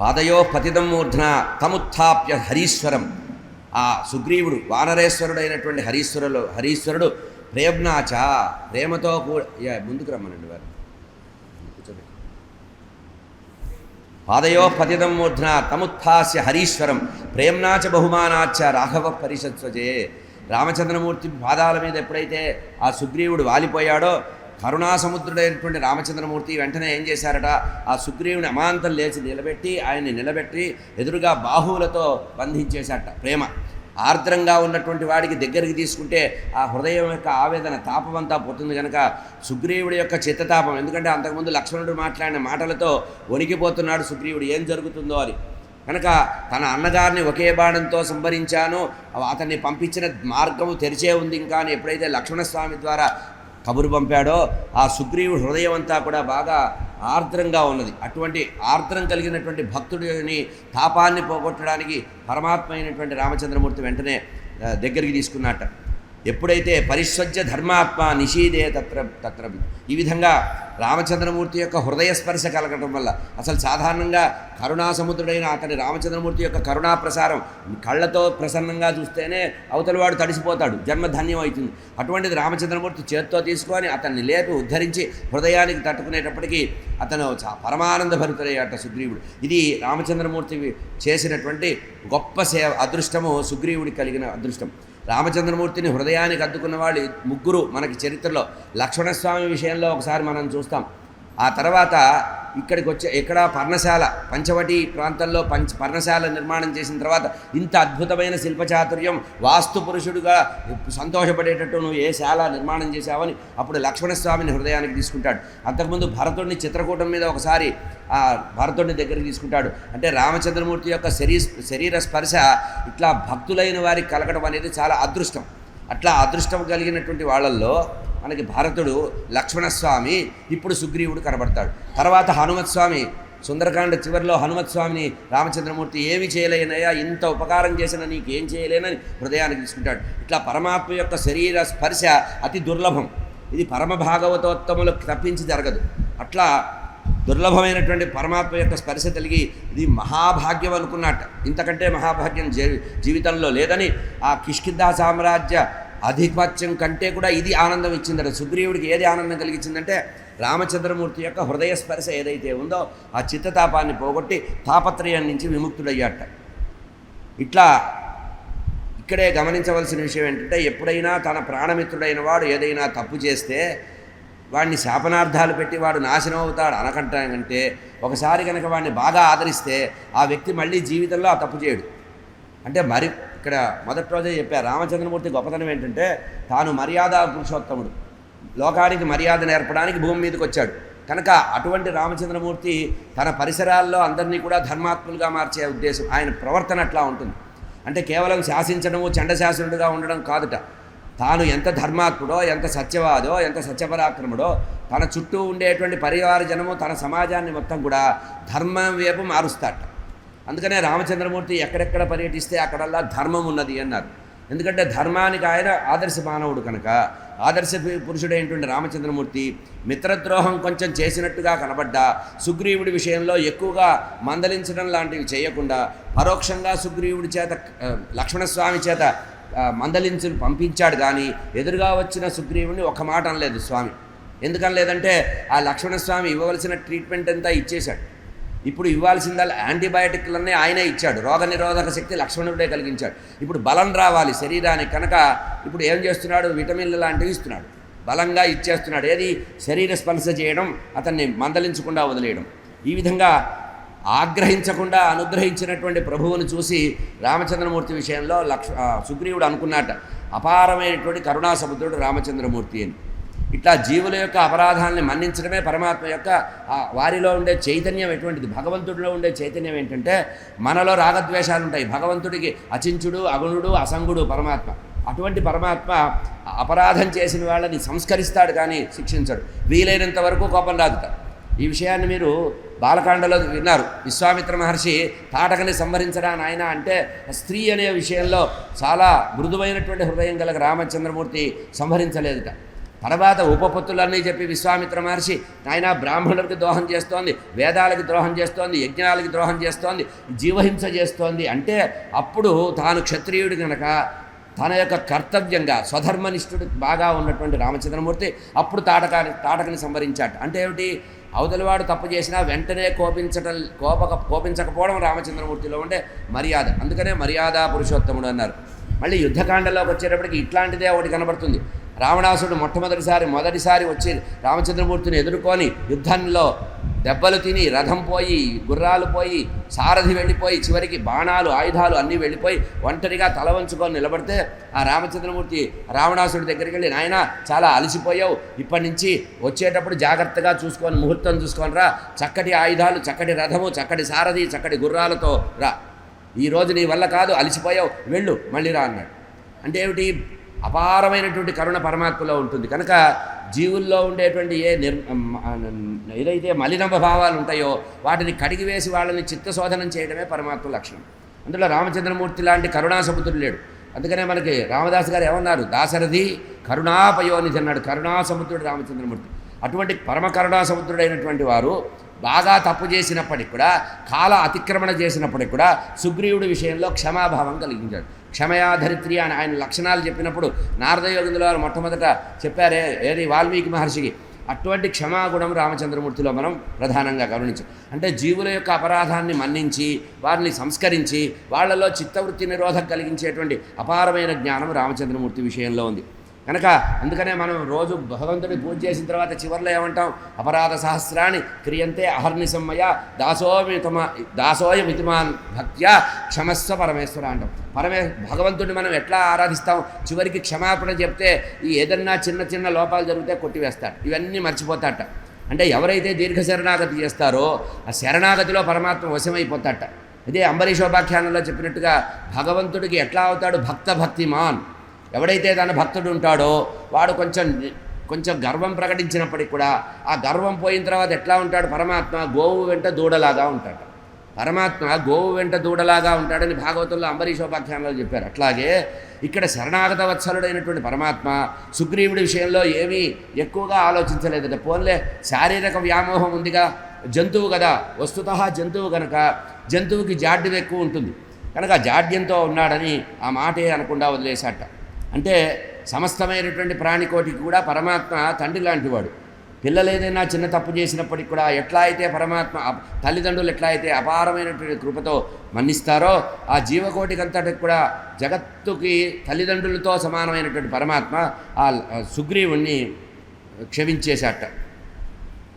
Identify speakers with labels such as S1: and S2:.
S1: పాదయో పతిదం మూర్ధన తముత్థాప్య హరీశ్వరం. ఆ సుగ్రీవుడు వానరేశ్వరుడు అయినటువంటి హరీశ్వరులు హరీశ్వరుడు ప్రేమ్నాచ ప్రేమతో కూడా ముందుకు రమ్మనండి వారు. పాదయో పతిదం మూర్ధన తముత్థాస్య హరీశ్వరం ప్రేమ్నాచ బహుమానాచ రాఘవ పరిషత్వజే రామచంద్రమూర్తి పాదాల మీద ఎప్పుడైతే ఆ సుగ్రీవుడు వాలిపోయాడో కరుణాసముద్రుడైనటువంటి రామచంద్రమూర్తి వెంటనే ఏం చేశారట? ఆ సుగ్రీవుని అమాంతం లేచి నిలబెట్టి ఆయన్ని నిలబెట్టి ఎదురుగా బాహువులతో బంధించేశాట. ప్రేమ. ఆర్ద్రంగా ఉన్నటువంటి వాడికి దగ్గరికి తీసుకుంటే ఆ హృదయం యొక్క ఆవేదన తాపమంతా పోతుంది కనుక సుగ్రీవుడి యొక్క చిత్తతాపం. ఎందుకంటే అంతకుముందు లక్ష్మణుడు మాట్లాడిన మాటలతో వణికిపోతున్నాడు సుగ్రీవుడు. ఏం జరుగుతుందో అని. కనుక తన అన్నగారిని ఒకే బాణంతో సంభరించాను అతన్ని పంపించిన మార్గము తెరిచే ఉంది ఇంకా అని ఎప్పుడైతే లక్ష్మణస్వామి ద్వారా కబురు పంపాడో ఆ సుగ్రీవుడు హృదయం అంతా కూడా బాగా ఆర్ద్రంగా ఉన్నది. అటువంటి ఆర్ద్రం కలిగినటువంటి భక్తుడిని తాపాన్ని పోగొట్టడానికి పరమాత్మ అయినటువంటి రామచంద్రమూర్తి వెంటనే దగ్గరికి తీసుకున్నట్ట. ఎప్పుడైతే పరిశ్వజ్య ధర్మాత్మ నిషీదే తత్ర తత్ర ఈ విధంగా రామచంద్రమూర్తి యొక్క హృదయ స్పర్శ కలగటం వల్ల అసలు సాధారణంగా కరుణాసముద్రుడైన అతని రామచంద్రమూర్తి యొక్క కరుణా ప్రసారం కళ్ళతో ప్రసన్నంగా చూస్తేనే అవతలవాడు తడిసిపోతాడు జన్మధన్యం అవుతుంది అటువంటిది రామచంద్రమూర్తి చేత్తో తీసుకొని అతన్ని లేపి ఉద్ధరించి హృదయానికి తట్టుకునేటప్పటికీ అతను చా- పరమానంద భరితుడయ్యాట సుగ్రీవుడు. ఇది రామచంద్రమూర్తి చేసినటువంటి గొప్ప సేవ అదృష్టము సుగ్రీవుడికి కలిగిన అదృష్టం. రామచంద్రమూర్తిని హృదయానికి అద్దుకున్న వాళ్ళు ముగ్గురు మనకి చరిత్రలో లక్ష్మణస్వామి విషయంలో ఒకసారి మనం చూస్తాం. ఆ తర్వాత ఇక్కడికి వచ్చే ఇక్కడ పర్ణశాల పంచవటి ప్రాంతంలో పంచ పర్ణశాల నిర్మాణం చేసిన తర్వాత ఇంత అద్భుతమైన శిల్పచాతుర్యం వాస్తు పురుషుడుగా సంతోషపడేటట్టు నువ్వు ఏ శాల నిర్మాణం చేశావని అప్పుడు లక్ష్మణస్వామిని హృదయానికి తీసుకుంటాడు. అంతకుముందు భరతుడిని చిత్రకూటం మీద ఒకసారి ఆ భరతుడిని దగ్గరికి తీసుకుంటాడు. అంటే రామచంద్రమూర్తి యొక్క శరీర శరీర స్పర్శ ఇట్లా భక్తులైన వారికి కలగడం అనేది చాలా అదృష్టం. అట్లా అదృష్టం కలిగినటువంటి వాళ్ళల్లో మనకి భరతుడు లక్ష్మణస్వామి ఇప్పుడు సుగ్రీవుడు కనబడతాడు. తర్వాత హనుమత్స్వామి సుందరకాండ చివరిలో హనుమత్స్వామిని రామచంద్రమూర్తి ఏమి చేయలేనయ్యా ఇంత ఉపకారం చేసిన నీకు ఏం చేయలేనని హృదయానికి తీసుకుంటాడు. ఇట్లా పరమాత్మ యొక్క శరీర స్పర్శ అతి దుర్లభం. ఇది పరమ భాగవతోత్తములకు తప్పించి జరగదు. అట్లా దుర్లభమైనటువంటి పరమాత్మ యొక్క స్పర్శ కలిగి ఇది మహాభాగ్యం అనుకున్నట్ట. ఇంతకంటే మహాభాగ్యం జీవితంలో లేదని ఆ కిష్కిందా సామ్రాజ్య ఆధిపత్యం కంటే కూడా ఇది ఆనందం ఇచ్చిందట. సుగ్రీవుడికి ఏది ఆనందం కలిగించిందంటే రామచంద్రమూర్తి యొక్క హృదయ స్పర్శ ఏదైతే ఉందో ఆ చిత్తతాపాన్ని పోగొట్టి తాపత్రయం నుంచి విముక్తుడయ్యాట. ఇట్లా ఇక్కడే గమనించవలసిన విషయం ఏంటంటే ఎప్పుడైనా తన ప్రాణమిత్రుడైన వాడు ఏదైనా తప్పు చేస్తే వాడిని శాపనార్థాలు పెట్టి వాడు నాశనం అవుతాడు అనకంటే ఒకసారి కనుక వాడిని బాగా ఆదరిస్తే ఆ వ్యక్తి మళ్ళీ జీవితంలో ఆ తప్పు చేయడు. అంటే మరి ఇక్కడ మొదటి రోజే చెప్పారు రామచంద్రమూర్తి గొప్పతనం ఏంటంటే తాను మర్యాద పురుషోత్తముడు. లోకానికి మర్యాద నేర్పడానికి భూమి మీదకి వచ్చాడు. కనుక అటువంటి రామచంద్రమూర్తి తన పరిసరాల్లో అందరినీ కూడా ధర్మాత్ములుగా మార్చే ఉద్దేశం ఆయన ప్రవర్తన అట్లా ఉంటుంది. అంటే కేవలం శాసించడము చండశాసనుడుగా ఉండడం కాదుట. తాను ఎంత ధర్మాత్ముడో ఎంత సత్యవాదో ఎంత సత్యపరాక్రముడో తన చుట్టూ ఉండేటువంటి పరివార జనము తన సమాజాన్ని మొత్తం కూడా ధర్మం వైపు మారుస్తాట. అందుకనే రామచంద్రమూర్తి ఎక్కడెక్కడ పర్యటిస్తే అక్కడల్లా ధర్మం ఉన్నది అన్నారు. ఎందుకంటే ధర్మానికి ఆయన ఆదర్శ మానవుడు కనుక. ఆదర్శ పురుషుడైనటువంటి రామచంద్రమూర్తి మిత్రద్రోహం కొంచెం చేసినట్టుగా కనబడ్డా. సుగ్రీవుడి విషయంలో ఎక్కువగా మందలించడం లాంటివి చేయకుండా పరోక్షంగా సుగ్రీవుడి చేత లక్ష్మణస్వామి చేత మందలించి పంపించాడు కానీ ఎదురుగా వచ్చిన సుగ్రీవుని ఒక మాట అనలేదు స్వామి. ఎందుకని లేదంటే ఆ లక్ష్మణస్వామి ఇవ్వవలసిన ట్రీట్మెంట్ అంతా ఇచ్చేశాడు. ఇప్పుడు ఇవ్వాల్సిందల్లా యాంటీబయాటిక్లన్నీ ఆయనే ఇచ్చాడు. రోగ నిరోధక శక్తి లక్ష్మణుడే కలిగించాడు. ఇప్పుడు బలం రావాలి శరీరానికి కనుక ఇప్పుడు ఏం చేస్తున్నాడు? విటమిన్లు లాంటివి ఇస్తున్నాడు. బలంగా ఇచ్చేస్తున్నాడు. ఏది? శరీర స్పర్శ చేయడం అతన్ని మందలించకుండా వదిలేయడం. ఈ విధంగా ఆగ్రహించకుండా అనుగ్రహించినటువంటి ప్రభువును చూసి రామచంద్రమూర్తి విషయంలో లక్ష సుగ్రీవుడు అనుకున్నట్ట అపారమైనటువంటి కరుణాసముద్రుడు రామచంద్రమూర్తి అని. ఇట్లా జీవుల యొక్క అపరాధాలని మన్నించడమే పరమాత్మ యొక్క వారిలో ఉండే చైతన్యం ఎటువంటిది? భగవంతుడిలో ఉండే చైతన్యం ఏంటంటే మనలో రాగద్వేషాలు ఉంటాయి. భగవంతుడికి అచించుడు అగుణుడు అసంగుడు పరమాత్మ. అటువంటి పరమాత్మ అపరాధం చేసిన వాళ్ళని సంస్కరిస్తాడు కానీ శిక్షించడు. వీలైనంత వరకు కోపం రాదుట. ఈ విషయాన్ని మీరు బాలకాండలో విన్నారు. విశ్వామిత్ర మహర్షి తాటకని సంహరించడా నాయన అంటే స్త్రీ అనే విషయంలో చాలా మృదువైనటువంటి హృదయం గల రామచంద్రమూర్తి సంహరించలేదుట. తర్వాత ఉపపత్తులన్నీ చెప్పి విశ్వామిత్ర మహర్షి ఆయన బ్రాహ్మణులకు ద్రోహం చేస్తోంది వేదాలకి ద్రోహం చేస్తోంది యజ్ఞాలకి ద్రోహం చేస్తోంది జీవహింస చేస్తోంది. అంటే అప్పుడు తాను క్షత్రియుడు కనుక తన యొక్క కర్తవ్యంగా స్వధర్మనిష్ఠుడు బాగా ఉన్నటువంటి రామచంద్రమూర్తి అప్పుడు తాటకాని తాటకని సంవరించాడు. అంటే ఏమిటి? అవతలివాడు తప్పు చేసినా వెంటనే కోపించటం కోపక కోపించకపోవడం రామచంద్రమూర్తిలో ఉండే మర్యాద. అందుకనే మర్యాద పురుషోత్తముడు అన్నారు. మళ్ళీ యుద్ధకాండలోకి వచ్చేటప్పటికి ఇట్లాంటిదే ఒకటి కనబడుతుంది. రావణాసుడు మొట్టమొదటిసారి మొదటిసారి వచ్చి రామచంద్రమూర్తిని ఎదుర్కొని యుద్ధంలో దెబ్బలు తిని రథం పోయి గుర్రాలు పోయి సారథి వెళ్ళిపోయి చివరికి బాణాలు ఆయుధాలు అన్నీ వెళ్ళిపోయి ఒంటరిగా తల వంచుకొని నిలబడితే ఆ రామచంద్రమూర్తి రావణాసుడి దగ్గరికి వెళ్ళి నాయన చాలా అలసిపోయావు. ఇప్పటి నుంచి వచ్చేటప్పుడు జాగ్రత్తగా చూసుకొని ముహూర్తం చూసుకొని రా. చక్కటి ఆయుధాలు చక్కటి రథము చక్కటి సారథి చక్కటి గుర్రాలతో రా. ఈరోజు నీ వల్ల కాదు అలసిపోయావు. వెళ్ళు మళ్ళీ రా అన్నాడు. అంటే ఏమిటి? అపారమైనటువంటి కరుణ పరమాత్మలో ఉంటుంది. కనుక జీవుల్లో ఉండేటువంటి ఏ నిర్ ఏదైతే మలినభ భావాలు ఉంటాయో వాటిని కడిగివేసి వాళ్ళని చిత్తశోధనం చేయడమే పరమాత్మ లక్షణం. అందులో రామచంద్రమూర్తి లాంటి కరుణాసముద్రుడు లేడు. అందుకనే మనకి రామదాస్ గారు ఏమన్నారు? దాశరథి కరుణాపయోనిధి అన్నాడు. కరుణాసముద్రుడు రామచంద్రమూర్తి. అటువంటి పరమ కరుణాసముద్రుడైనటువంటి వారు బాగా తప్పు చేసినప్పటికి కూడా కాల అతిక్రమణ చేసినప్పటికి కూడా సుగ్రీవుడి విషయంలో క్షమాభావం కలిగించాడు. క్షమయాధరిత్రి అని ఆయన లక్షణాలు చెప్పినప్పుడు నారదయోగిందుల వారు మొట్టమొదట చెప్పారే ఏది వాల్మీకి మహర్షికి? అటువంటి క్షమాగుణం రామచంద్రమూర్తిలో మనం ప్రధానంగా గమనించాం. అంటే జీవుల యొక్క అపరాధాన్ని మన్నించి వారిని సంస్కరించి వాళ్ళలో చిత్తవృత్తి నిరోధం కలిగించేటువంటి అపారమైన జ్ఞానం రామచంద్రమూర్తి విషయంలో ఉంది. కనుక అందుకనే మనం రోజు భగవంతుని పూజ చేసిన తర్వాత చివరిలో ఏమంటాం? అపరాధ సహస్రాన్ని క్రియంతే అహర్నిశమ్మయ దాసోమితమ దాసోయమితిమాన్ భక్త్యా క్షమస్వ పరమేశ్వర అంటాం. పరమే భగవంతుడిని మనం ఎట్లా ఆరాధిస్తాం? చివరికి క్షమాపణ చెప్తే ఈ ఏదన్నా చిన్న చిన్న లోపాలు జరిగితే కొట్టివేస్తాడు. ఇవన్నీ మర్చిపోతాట. అంటే ఎవరైతే దీర్ఘ శరణాగతి చేస్తారో ఆ శరణాగతిలో పరమాత్మ వశమైపోతాట. ఇదే అంబరీషోపాఖ్యానంలో చెప్పినట్టుగా భగవంతుడికి ఎట్లా అవుతాడు? భక్త భక్తిమాన్. ఎవడైతే తన భక్తుడు ఉంటాడో వాడు కొంచెం కొంచెం గర్వం ప్రకటించినప్పటికి కూడా ఆ గర్వం పోయిన తర్వాత ఎట్లా ఉంటాడు? పరమాత్మ గోవు వెంట దూడలాగా ఉంటాడు. పరమాత్మ గోవు వెంట దూడలాగా ఉంటాడని భాగవతంలో అంబరీషోపాఖ్యానాలు చెప్పారు. అట్లాగే ఇక్కడ శరణాగత వత్సలుడైనటువంటి పరమాత్మ సుగ్రీవుడి విషయంలో ఏమీ ఎక్కువగా ఆలోచించలేదట. పోన్లే శారీరక వ్యామోహం ఉందిగా జంతువు కదా. వస్తుత జంతువు కనుక జంతువుకి జాడ్యం ఎక్కువ ఉంటుంది. కనుక జాడ్యంతో ఉన్నాడని ఆ మాటే అనకుండా వదిలేశాట. అంటే సమస్తమైనటువంటి ప్రాణికోటికి కూడా పరమాత్మ తండ్రి లాంటివాడు. పిల్లలు ఏదైనా చిన్న తప్పు చేసినప్పటికి కూడా ఎట్లా అయితే పరమాత్మ తల్లిదండ్రులు ఎట్లా అయితే అపారమైనటువంటి కృపతో మన్నిస్తారో ఆ జీవకోటికంతటికి కూడా జగత్తుకి తల్లిదండ్రులతో సమానమైనటువంటి పరమాత్మ ఆ సుగ్రీవుణ్ణి క్షమించేశాట.